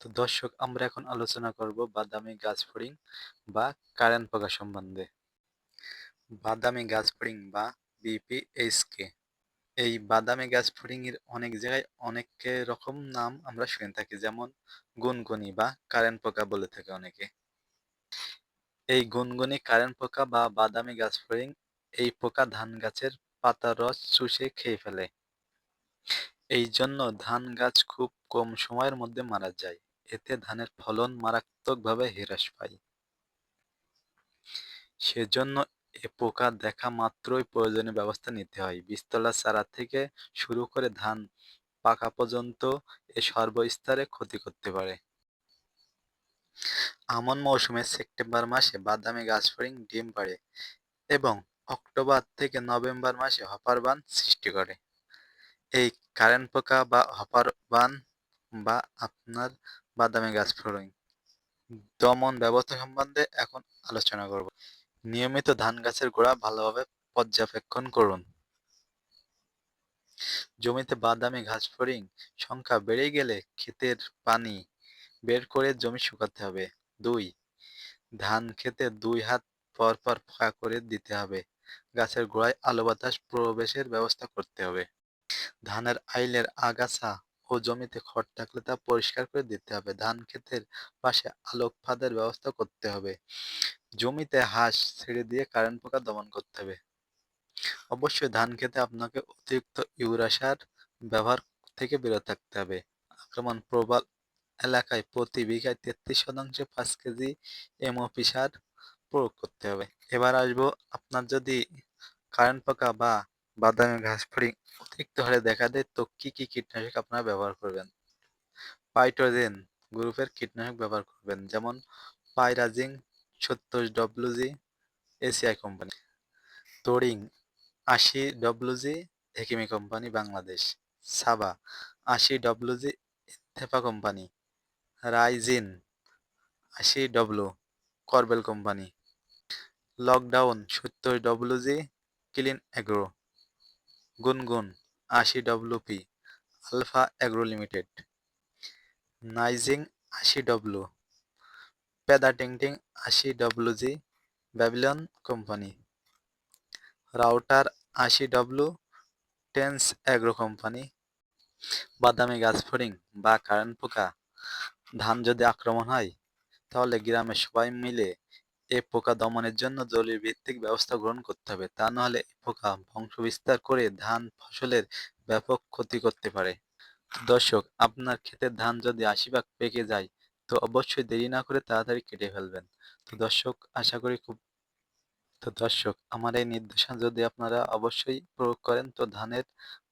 তো দর্শক, আমরা এখন আলোচনা করব বাদামি গাছ ফড়িং বা কারেন্ট পোকা সম্বন্ধে। বাদামি গাছ ফড়িং বা বিপিএইচকে এই বাদামি গাছ ফড়িং এর অনেক জায়গায় অনেক রকম নাম আমরা শুনে থাকি, যেমন গুনগুনি বা কারেন্ট পোকা বলে থাকে অনেকে। এই গুনগুনি, কারেন্ট পোকা বা বাদামি গাছ ফড়িং এই পোকা ধান গাছের পাতার রস চুষে খেয়ে ফেলে। এই জন্য ধান গাছ খুব কম সময়ের মধ্যে মারা যায়। এতে ধানের ফলন মারাত্মকভাবে হ্রাস পায়। সেজন্য এ পোকা দেখা মাত্রই প্রয়োজনীয় ব্যবস্থা নিতে হয়। বীজতলা চারা থেকে শুরু করে ধান পাকা পর্যন্ত এ সর্বস্তরে ক্ষতি করতে পারে। আমন মৌসুমে সেপ্টেম্বর মাসে বাদামি গাছ ফড়িং ডিম পাড়ে এবং অক্টোবর থেকে নভেম্বর মাসে হপার বান সৃষ্টি করে। এই কারেন্ট পোকা বা হপার বান বা আপনার বাদামি গাছ ফড়িং দমন ব্যবস্থা সম্বন্ধে এখন আলোচনা করব। নিয়মিত ধান গাছের গোড়া ভালোভাবে পর্যবেক্ষণ করুন। জমিতে বাদামি ঘাস ফড়িং সংখ্যা বেড়ে গেলে ক্ষেতের পানি বের করে জমি শুকাতে হবে। দুই, ধান খেতে দুই হাত পর পর ফাঁকা করে দিতে হবে। গাছের গোড়ায় আলো বাতাস প্রবেশের ব্যবস্থা করতে হবে। ধানের আইলের আগাছা ও জমিতে খড় থাকলে তা পরিষ্কার করে দিতে হবে। ধান ক্ষেতের পাশে আলোক ফাঁদের ব্যবস্থা করতে হবে। জমিতে হাঁস ছেড়ে দিয়ে কারেন্ট পোকা দমন করতে হবে। অবশ্যই ধান খেতে আপনাকে অতিরিক্ত ইউরিয়া সার ব্যবহার থেকে বিরত থাকতে হবে। আক্রমণ প্রবাল এলাকায় প্রতি বিঘায় তেত্রিশ শতাংশে পাঁচ কেজি এমওপি সার প্রয়োগ করতে হবে। এবার আসব আপনার যদি কারেন্ট পোকা বা বাদামি ঘাস ফড়িং অতিরিক্ত হারে দেখা দেয়, তো কি কি কীটনাশক আপনারা ব্যবহার করবেন? পাইটোজেন গ্রুপের কীটনাশক ব্যবহার করবেন, যেমন পাইরাজিং, সত্তর ডব্লিউজি এসিআই কোম্পানি। তোরিং আশি ডব্লিউজি হেকিমি কোম্পানি, বাংলাদেশ। সাবা, আশি ডব্লিউজি থেপা কোম্পানি। রাইজিন, আশি ডব্লু করবেল কোম্পানি। লকডাউন, সত্তর ডব্লিউজি ক্লিন অ্যাগ্রো। গুনগুন আশি ডব্লিউপি আলফা অ্যাগ্রো লিমিটেড। নাইজিং আশি ডব্লু পেদা টিংটিং আশি ডব্লুজি ব্যাবিলন কোম্পানি। রাউটার আশি ডব্লু টেন্স অ্যাগ্রো কোম্পানি। বাদামি গাছ ফড়িং বা কারেন্ট পোকা। ধান যদি আক্রমণ হয়, তাহলে গ্রামের সবাই মিলে এ পোকা দমনের জন্য জলীয় ভিত্তিক ব্যবস্থা গ্রহণ করতে হবে। তা নাহলে পোকা বংশ বিস্তার করে ধান ফসলের ব্যাপক ক্ষতি করতে পারে। দর্শক, আপনার ক্ষেতের ধান যদি আশি ভাগ পেকে যায়, তো অবশ্যই দেরি না করে তাড়াতাড়ি কেটে ফেলবেন। তো দর্শক, আশা করি খুব তো দর্শক, আমার এই নির্দেশনা যদি আপনারা অবশ্যই প্রয়োগ করেন, তো ধানের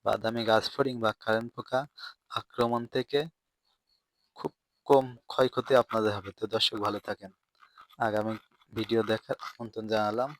বাদামি গাছ, ফড়িং বা কারেন্ট পোকা আক্রমণ থেকে খুব কম ক্ষয়ক্ষতি আপনাদের হবে। তো দর্শক, ভালো থাকেন। আগামী ভিডিও দেখার আমন্ত্রণ জানালাম।